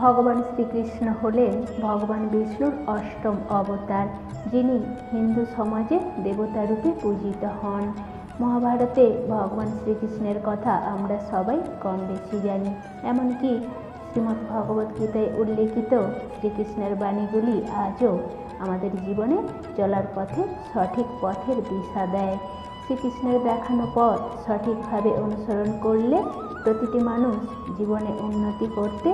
ভগবান শ্রীকৃষ্ণ হলেন ভগবান বিষ্ণুর অষ্টম অবতার, যিনি হিন্দু সমাজে দেবতা রূপে পূজিত হন। মহাভারতে ভগবান শ্রীকৃষ্ণের কথা আমরা সবাই কম বেশি জানি। এমনকি শ্রীমদ্ ভগবদ্গীতায় উল্লেখিত শ্রীকৃষ্ণের বাণীগুলি আজও আমাদের জীবনে চলার পথে সঠিক পথের দিশা দেয়। শ্রীকৃষ্ণের দেখানো পথ সঠিকভাবে অনুসরণ করলে প্রতিটি মানুষ জীবনে উন্নতি করতে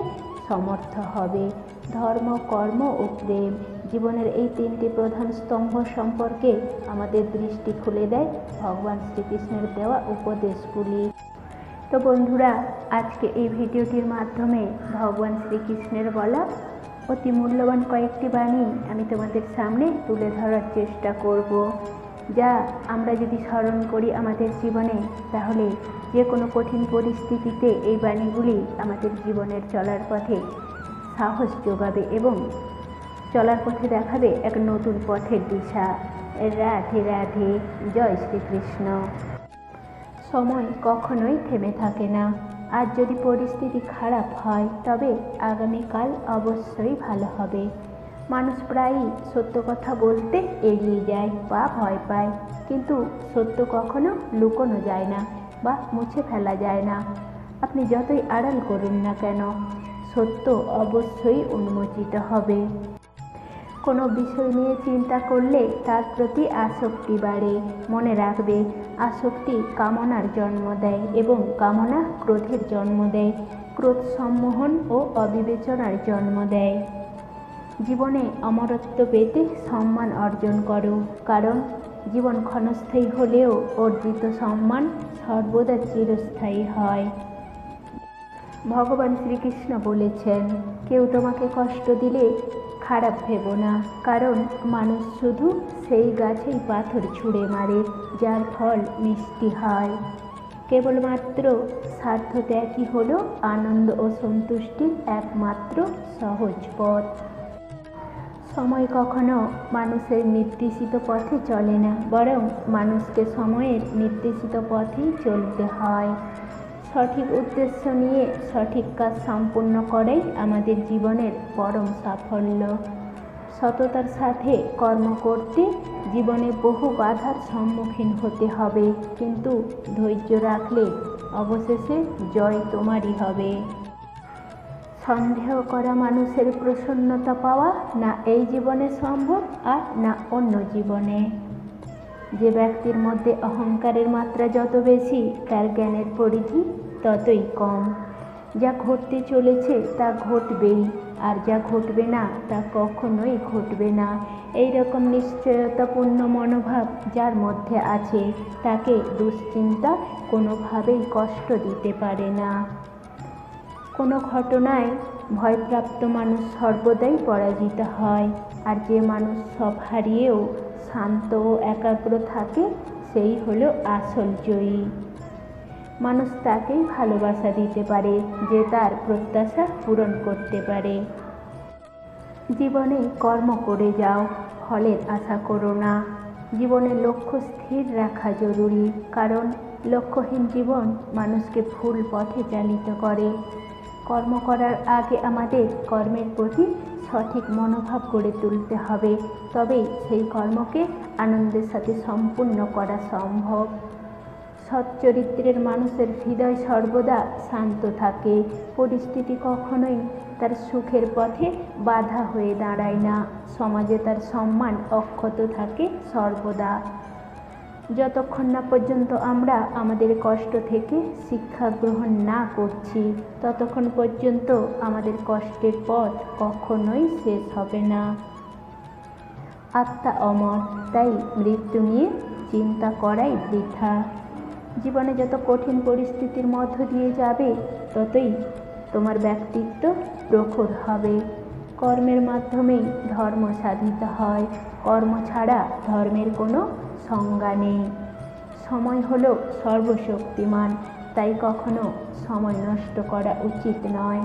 সমর্থ হবে। ধর্ম, কর্ম ও প্রেম জীবনের এই তিনটি প্রধান স্তম্ভ সম্পর্কে আমাদের দৃষ্টি খুলে দেয় ভগবান শ্রীকৃষ্ণের দেওয়া উপদেশগুলি। তো বন্ধুরা, আজকে এই ভিডিওটির মাধ্যমে ভগবান শ্রীকৃষ্ণের বলা অতি মূল্যবান কয়েকটি বাণী আমি তোমাদের সামনে তুলে ধরার চেষ্টা করব। যা আমরা যদি স্মরণ করি আমাদের জীবনে, তাহলে যে কোনো কঠিন পরিস্থিতিতে এই বাণীগুলি আমাদের জীবনের চলার পথে সাহস যোগাবে এবং চলার পথে দেখাবে এক নতুন পথের দিশা। রাধে রাধে, জয় শ্রীকৃষ্ণ। সময় কখনোই থেমে থাকে না। আজ যদি পরিস্থিতি খারাপ হয়, তবে আগামীকাল অবশ্যই ভালো হবে। মানুষ প্রায়ই সত্য কথা বলতে এড়িয়ে যায় বা ভয় পায়। কিন্তু সত্য কখনো লুকোনো যায় না বা মুছে ফেলা যায় না। আপনি যতই আড়াল করুন না কেন, সত্য অবশ্যই উন্মোচিত হবে। কোনো বিষয় নিয়ে চিন্তা করলে তার প্রতি আসক্তি বাড়ে, মনে রাখবে, আসক্তি কামনার জন্ম দেয় এবং কামনা ক্রোধের জন্ম দেয়, ক্রোধ সম্মোহন ও অবিবেচনার জন্ম দেয়। জীবনে অমরত্ব পেতে সম্মান অর্জন করো। কারণ জীবন ক্ষণস্থায়ী হলেও অর্জিত সম্মান সর্বদা চিরস্থায়ী হয়। ভগবান শ্রীকৃষ্ণ বলেছেন, কেউ তোমাকে কষ্ট দিলে খারাপ ভেবো না, কারণ মানুষ শুধু সেই গাছেই পাথর ছুঁড়ে মারে, যার ফল মিষ্টি হয়। কেবলমাত্র স্বার্থ ত্যাগই হল আনন্দ ও সন্তুষ্টির একমাত্র সহজ পথ। সময় কখনো মানুষের নির্দেশিত পথে চলে না, বরং মানুষকে সময়ের নির্দেশিত পথেই চলতে হয়। সঠিক উদ্দেশ্য নিয়ে সঠিক কাজ সম্পূর্ণ করাই আমাদের জীবনের পরম সাফল্য। সততার সাথে কর্ম করতে জীবনে বহু বাধার সম্মুখীন হতে হবে, কিন্তু ধৈর্য রাখলে অবশেষে জয় তোমারই হবে। সন্দেহ করা মানুষের প্রসন্নতা পাওয়া না এই জীবনে সম্ভব আর না অন্য জীবনে। যে ব্যক্তির মধ্যে অহংকারের মাত্রা যত বেশি, তার জ্ঞানের পরিধি ততই কম। যা ঘটতে চলেছে তা ঘটবেই, আর যা ঘটবে না তা কখনোই ঘটবে না। এই রকম নিশ্চয়তাপূর্ণ মনোভাব যার মধ্যে আছে, তাকে দুশ্চিন্তা কোনোভাবেই কষ্ট দিতে পারে না। কোনো ঘটনায় ভয়প্রাপ্ত মানুষ সর্বদাই পরাজিত হয়। আর যে মানুষ সব হারিয়েও শান্ত ও একাগ্র থাকে, সেই হলো আসল জয়ী। মানুষ তাকেই ভালোবাসা দিতে পারে, যে তার প্রত্যাশা পূরণ করতে পারে। জীবনে কর্ম করে যাও, ফলের আশা করো না। জীবনের লক্ষ্য স্থির রাখা জরুরি, কারণ লক্ষ্যহীন জীবন মানুষকে ভুল পথে চালিত করে। কর্ম করার আগে আমাদের কর্মের প্রতি সঠিক মনোভাব গড়ে তুলতে হবে। তবেই সেই কর্মকে আনন্দের সাথে সম্পূর্ণ করা সম্ভব। সচ্চরিত্রের মানুষের হৃদয় সর্বদা শান্ত থাকে। পরিস্থিতি কখনোই তার সুখের পথে বাধা হয়ে দাঁড়ায় না। সমাজে তার সম্মান অক্ষত থাকে সর্বদা। যতক্ষণ না পর্যন্ত আমরা আমাদের কষ্ট থেকে শিক্ষা গ্রহণ না করছি, ততক্ষণ পর্যন্ত আমাদের কষ্টের পথ কখনোই শেষ হবে না। আত্মা অমর, তাই মৃত্যু নিয়ে চিন্তা করাই বৃথা। জীবনে যত কঠিন পরিস্থিতির মধ্য দিয়ে যাবে, ততই তোমার ব্যক্তিত্ব প্রখর হবে। কর্মের মাধ্যমেই ধর্ম সাধিত হয়। কর্ম ছাড়া ধর্মের কোনো সংজ্ঞা নেই সময় হলো সর্বশক্তিমান, তাই কখনো সময় নষ্ট করা উচিত নয়।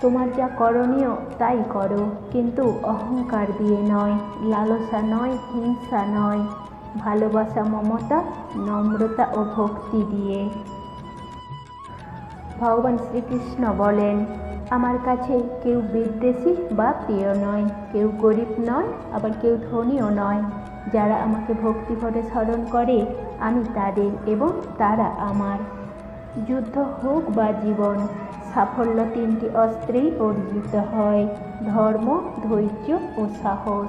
তোমার যা করণীয়, তাই করো, কিন্তু অহংকার দিয়ে নয়, লালসা নয়, হিংসা নয়, ভালোবাসা, মমতা, নম্রতা ও ভক্তি দিয়ে। ভগবান শ্রীকৃষ্ণ বলেন, আমার কাছে কেউ বিদ্বেষী বা প্রিয় নয়, কেউ গরিব নয়, আবার কেউ ধনীও নয়। যারা আমাকে ভক্তি ভরে স্মরণ করে, আমি তাদের এবং তারা আমার। যুদ্ধ হোক বা জীবন, সাফল্য তিনটি অস্ত্রেই অর্জিত হয়, ধর্ম, ধৈর্য ও সাহস।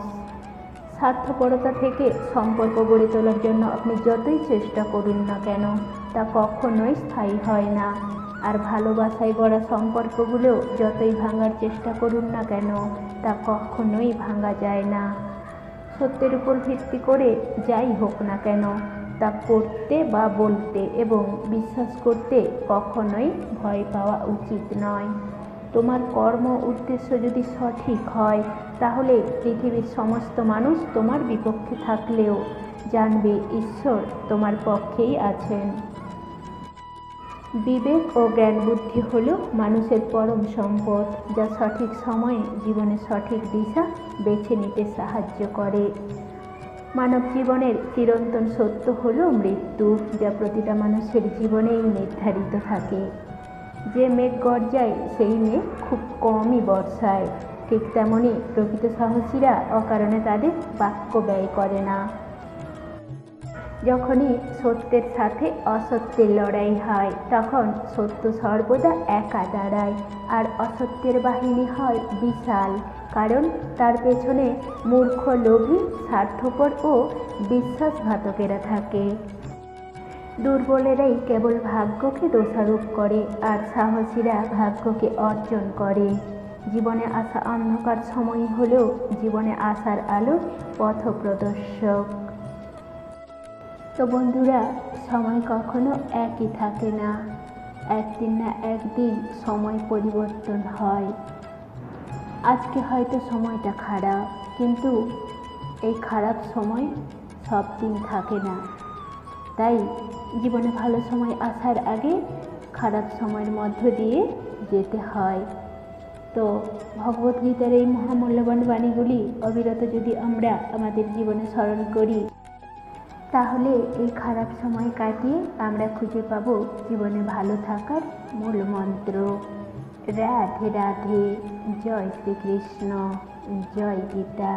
স্বার্থপরতা থেকে সম্পর্ক গড়ে তোলার জন্য আপনি যতই চেষ্টা করুন না কেন, তা কখনোই স্থায়ী হয় না। আর ভালোবাসায় গড়া সম্পর্কগুলো যতই ভাঙার চেষ্টা করুন না কেন, তা কখনোই ভাঙা যায় না। সত্যের উপর ভিত্তি করে যাই হোক না কেন, তা করতে বা বলতে এবং বিশ্বাস করতে কখনোই ভয় পাওয়া উচিত নয়। তোমার কর্ম উদ্দেশ্য যদি সঠিক হয়, তাহলে পৃথিবীর সমস্ত মানুষ তোমার বিপক্ষে থাকলেও জানবে ঈশ্বর তোমার পক্ষেই আছেন। বিবেক ও জ্ঞান বুদ্ধি হল মানুষের পরম সম্পদ, যা সঠিক সময়ে জীবনের সঠিক দিশা বেছে নিতে সাহায্য করে। মানব জীবনের চিরন্তন সত্য হল মৃত্যু, যা প্রতিটা মানুষের জীবনেই নির্ধারিত থাকে। যে মেঘ গর্জায়, সেই মেঘ খুব কমই বর্ষায়। ঠিক তেমনই প্রকৃত সাহসীরা অকারণে তাদের বাক্য ব্যয় করে না। যখনই সত্যের সাথে অসত্যের লড়াই হয়, তখন সত্য সর্বদা একা দাঁড়ায়। আর অসত্যের বাহিনী হয় বিশাল, কারণ তার পেছনে মূর্খ লোভী, স্বার্থপর ও বিশ্বাসঘাতকেরা থাকে। দুর্বলেরাই কেবল ভাগ্যকে দোষারোপ করে, আর সাহসীরা ভাগ্যকে অর্জন করে। জীবনে আসা অন্ধকার সময় হলেও জীবনে আসার আলো পথপ্রদর্শক। তো বন্ধুরা, সময় কখনো একই থাকে না। একদিন না একদিন সময় পরিবর্তন হয়। আজকে হয়তো সময়টা খারাপ, কিন্তু এই খারাপ সময় সব দিন থাকে না। তাই জীবনে ভালো সময় আসার আগে খারাপ সময়ের মধ্য দিয়ে যেতে হয়। তো ভগবদ্গীতার এই মহামূল্যবান বাণীগুলি অবিরত যদি আমরা আমাদের জীবনে স্মরণ করি তাহলে এই খারাপ সময় কাটিয়ে আমরা খুঁজে পাবো জীবনে ভালো থাকার মূল মন্ত্র। রাধে রাধে, জয় শ্রীকৃষ্ণ, জয় গীতা।